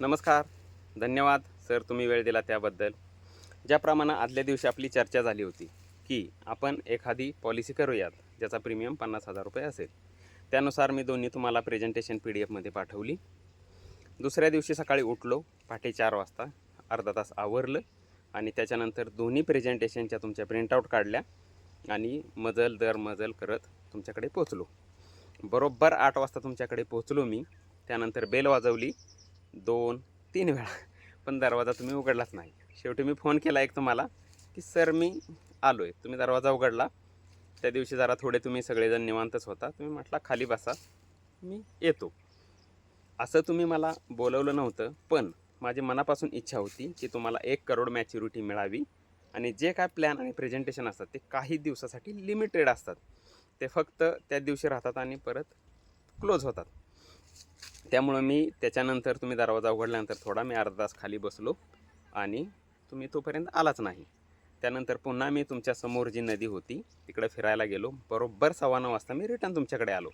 नमस्कार. धन्यवाद सर तुम्ही वेळ दिला त्याबद्दल. ज्याप्रमाणे आदल्या दिवशी आपली चर्चा झाली होती की आपण एखादी पॉलिसी करूयात ज्याचा प्रीमियम पन्नास हजार रुपये असेल. त्यानुसार मी दोन्ही तुम्हाला प्रेझेंटेशन पी डी एफमध्ये पाठवली. दुसऱ्या दिवशी सकाळी उठलो पहाटे चार वाजता अर्धा तास आवरलं आणि त्याच्यानंतर दोन्ही प्रेझेंटेशनच्या तुमच्या प्रिंटआउट काढल्या आणि मजल दर मजल करत तुमच्याकडे पोचलो बरोबर आठ वाजता तुमच्याकडे पोचलो मी त्यानंतर बेल वाजवली दोन तीन वेळा. पण दरवाजा तुम्ही उघडलाच नाही. शेवटी मी फोन केला एक तुम्हाला की सर मी आलो आहे तुम्ही दरवाजा उघडला. त्या दिवशी जरा थोडे तुम्ही सगळेजण निवांतच होता. तुम्ही म्हटला खाली बसा मी येतो. असं तुम्ही मला बोलवलं नव्हतं पण माझी मनापासून इच्छा होती की तुम्हाला एक करोड मॅच्युरिटी मिळावी आणि जे काय प्लॅन आणि प्रेझेंटेशन असतात ते काही दिवसासाठी लिमिटेड असतात. ते फक्त त्या दिवशी राहतात आणि परत क्लोज होतात. त्यामुळं मी त्याच्यानंतर तुम्ही दरवाजा उघडल्यानंतर थोडा मी अर्धा तास खाली बसलो आणि तुम्ही तोपर्यंत आलाच नाही. त्यानंतर पुन्हा मी तुमच्यासमोर जी नदी होती तिकडे फिरायला गेलो. बरोबर सव्वा नऊ वाजता मी रिटर्न तुमच्याकडे आलो.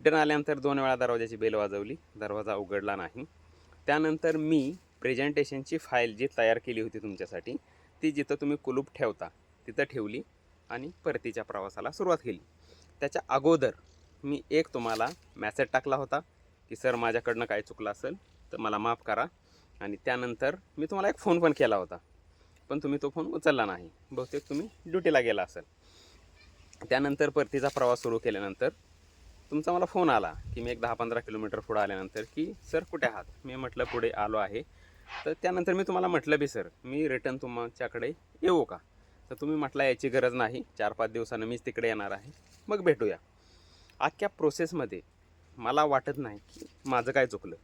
रिटर्न आल्यानंतर दोन वेळा दरवाजाची बेल वाजवली. दरवाजा उघडला नाही. त्यानंतर मी प्रेझेंटेशनची फाईल जी तयार केली होती तुमच्यासाठी ती जिथं तुम्ही कुलूप ठेवता तिथं ठेवली आणि परतीच्या प्रवासाला सुरुवात केली. त्याच्या अगोदर मी एक तुम्हाला मॅसेज टाकला होता. की सर माझ्याकडनं काय चुकलं असेल तर मला माफ करा. आणि त्यानंतर मी तुम्हाला एक फोन पण केला होता. पण तुम्ही तो फोन उचलला नाही. बहुतेक तुम्ही ड्युटीला गेला असेल. त्यानंतर परतीचा प्रवास सुरू केल्यानंतर तुमचा मला फोन आला की मी एक दहा पंधरा किलोमीटर पुढं आल्यानंतर की सर कुठे आहात? मी म्हटलं पुढे आलो आहे. तर त्यानंतर मी तुम्हाला म्हटलं बी सर मी रिटर्न तुमच्याकडे येऊ का? तर तुम्ही म्हटला याची गरज नाही. चार पाच दिवसानं मीच तिकडे येणार आहे. मग भेटूया. अख्ख्या प्रोसेसमध्ये मला वाटत नाही की माझं काय चुकलं.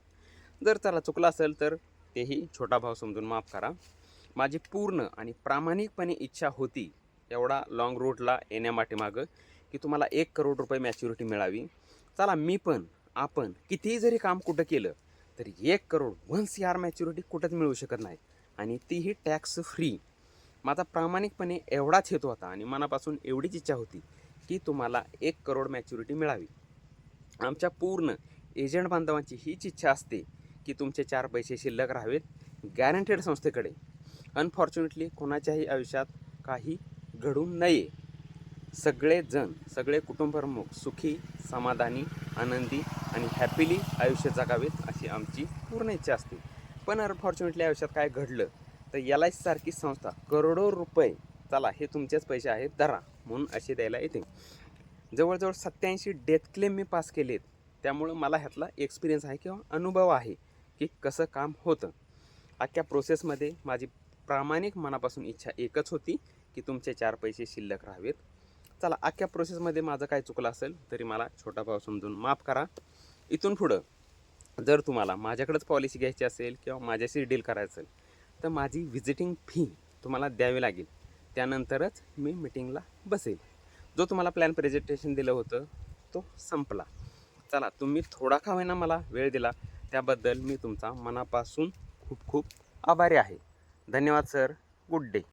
जर त्याला चुकलं असेल तर तेही छोटा भाव समजून माफ करा. माझी पूर्ण आणि प्रामाणिकपणे इच्छा होती एवढा लाँग रूटला येण्यामागं की तुम्हाला एक करोड रुपये मॅच्युरिटी मिळावी. चला मी पण आपण कितीही जरी काम कुठं केलं तरी एक crore one C R maturity कुठंच मिळू शकत नाही. आणि तीही टॅक्स फ्री माझा प्रामाणिकपणे एवढाच हेतू होता आणि मनापासून एवढीच इच्छा होती की तुम्हाला एक करोड मॅच्युरिटी मिळावी. आमच्या पूर्ण एजंट बांधवांची हीच इच्छा असते की तुमचे चार पैसे शिल्लक राहावेत गॅरंटेड संस्थेकडे. अनफॉर्च्युनेटली कोणाच्याही आयुष्यात काही घडू नये. सगळेजण सगळे कुटुंबप्रमुख सुखी समाधानी आनंदी आणि हॅपीली आयुष्य जगावेत अशी आमची पूर्ण इच्छा असते. पण अनफॉर्च्युनेटली आयुष्यात काय घडलं तर एल आय सारखी संस्था करोडो रुपये चला हे तुमचेच पैसे आहेत धरा म्हणून असे द्यायला येते. जवळजवळ सत्याऐंशी डेथ क्लेम मी पास केलेत. त्यामुळं मला ह्यातला एक्सपिरियन्स आहे किंवा अनुभव आहे की कसं काम होतं. अख्ख्या प्रोसेसमध्ये माझी प्रामाणिक मनापासून इच्छा एकच होती की तुमचे चार पैसे शिल्लक राहावेत. चला अख्ख्या प्रोसेसमध्ये माझं काय चुकलं असेल तरी मला छोटा भाव समजून माफ करा. इथून पुढं जर तुम्हाला माझ्याकडंच पॉलिसी घ्यायची असेल किंवा माझ्याशी डील करायचं असेल तर माझी व्हिजिटिंग फी तुम्हाला द्यावी लागेल. त्यानंतरच मी मिटिंगला बसेल. जो तुम्हाला प्लॅन प्रेझेंटेशन दिलं होतं तो संपला. चला तुम्ही थोडा का होईना मला वेळ दिला त्याबद्दल मी तुमचा मनापासून खूप खूप आभारी आहे. धन्यवाद सर गुड डे